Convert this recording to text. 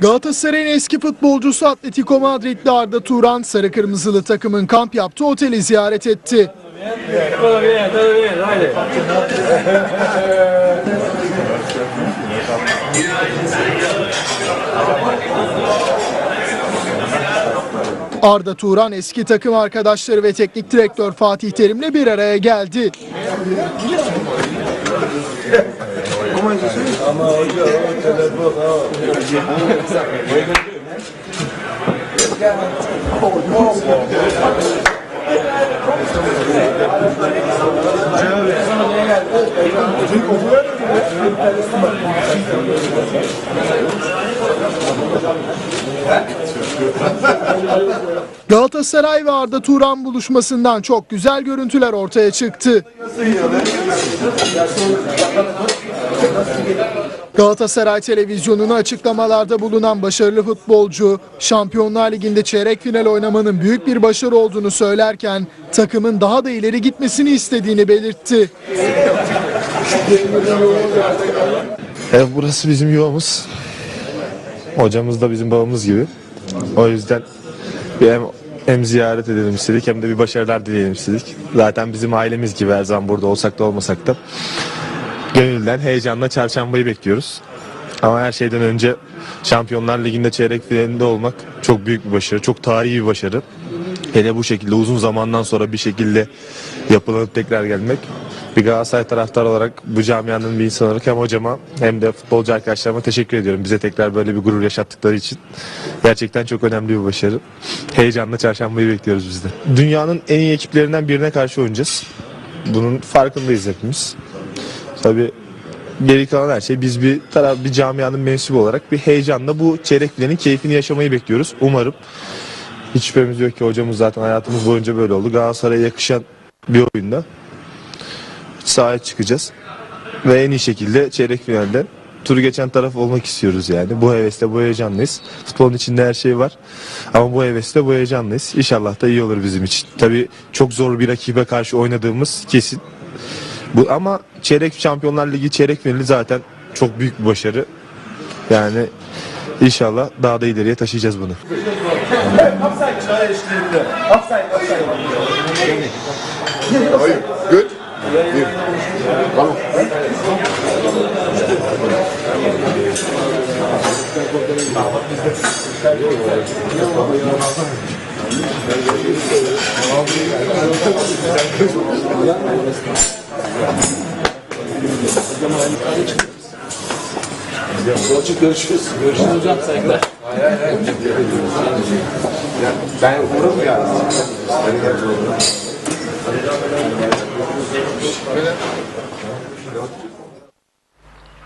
Galatasaray'ın eski futbolcusu Atletico Madrid'li Arda Turan, sarı kırmızılı takımın kamp yaptığı oteli ziyaret etti. Arda Turan eski takım arkadaşları ve teknik direktör Fatih Terim'le bir araya geldi. Galatasaray ve Arda Turan buluşmasından çok güzel görüntüler ortaya çıktı. Galatasaray televizyonuna açıklamalarda bulunan başarılı futbolcu, Şampiyonlar Ligi'nde çeyrek final oynamanın büyük bir başarı olduğunu söylerken takımın daha da ileri gitmesini istediğini belirtti. Evet burası bizim yuvamız. Hocamız da bizim babamız gibi. O yüzden bir hem, hem ziyaret edelim istedik hem de bir başarılar dileyelim istedik. Zaten bizim ailemiz gibi her zaman burada olsak da olmasak da. Gönülden heyecanla çarşambayı bekliyoruz. Ama her şeyden önce Şampiyonlar Ligi'nde çeyrek finalinde olmak çok büyük bir başarı. Çok tarihi bir başarı. Hele bu şekilde uzun zamandan sonra bir şekilde yapılanıp tekrar gelmek. Bir Galatasaray taraftarı olarak bu camianın bir insan olarak hem hocama hem de futbolcu arkadaşlarıma teşekkür ediyorum. Bize tekrar böyle bir gurur yaşattıkları için. Gerçekten çok önemli bir başarı. Heyecanla çarşambayı bekliyoruz biz de. Dünyanın en iyi ekiplerinden birine karşı oynayacağız. Bunun farkındayız hepimiz. Tabii geri kalan her şey biz bir taraf bir camianın mensubu olarak bir heyecanla bu çeyrek finalin keyfini yaşamayı bekliyoruz. Umarım hiç şüphemiz yok ki hocamız zaten hayatımız boyunca böyle oldu. Galatasaray'a yakışan bir oyunda sahaya çıkacağız. Ve en iyi şekilde çeyrek finalde turu geçen taraf olmak istiyoruz yani. Bu hevesle bu heyecanlıyız. Futbolun içinde her şey var. Ama bu hevesle bu heyecanlıyız. İnşallah da iyi olur bizim için. Tabii çok zor bir rakibe karşı oynadığımız kesin. Bu ama çeyrek Şampiyonlar Ligi çeyrek finali zaten çok büyük bir başarı. Yani inşallah daha da ileriye taşıyacağız bunu. Good. Vamos. Açık görüşürüz. Görüşürüz hocam saygılar. Ben uğradım yani. Ben de uğradım.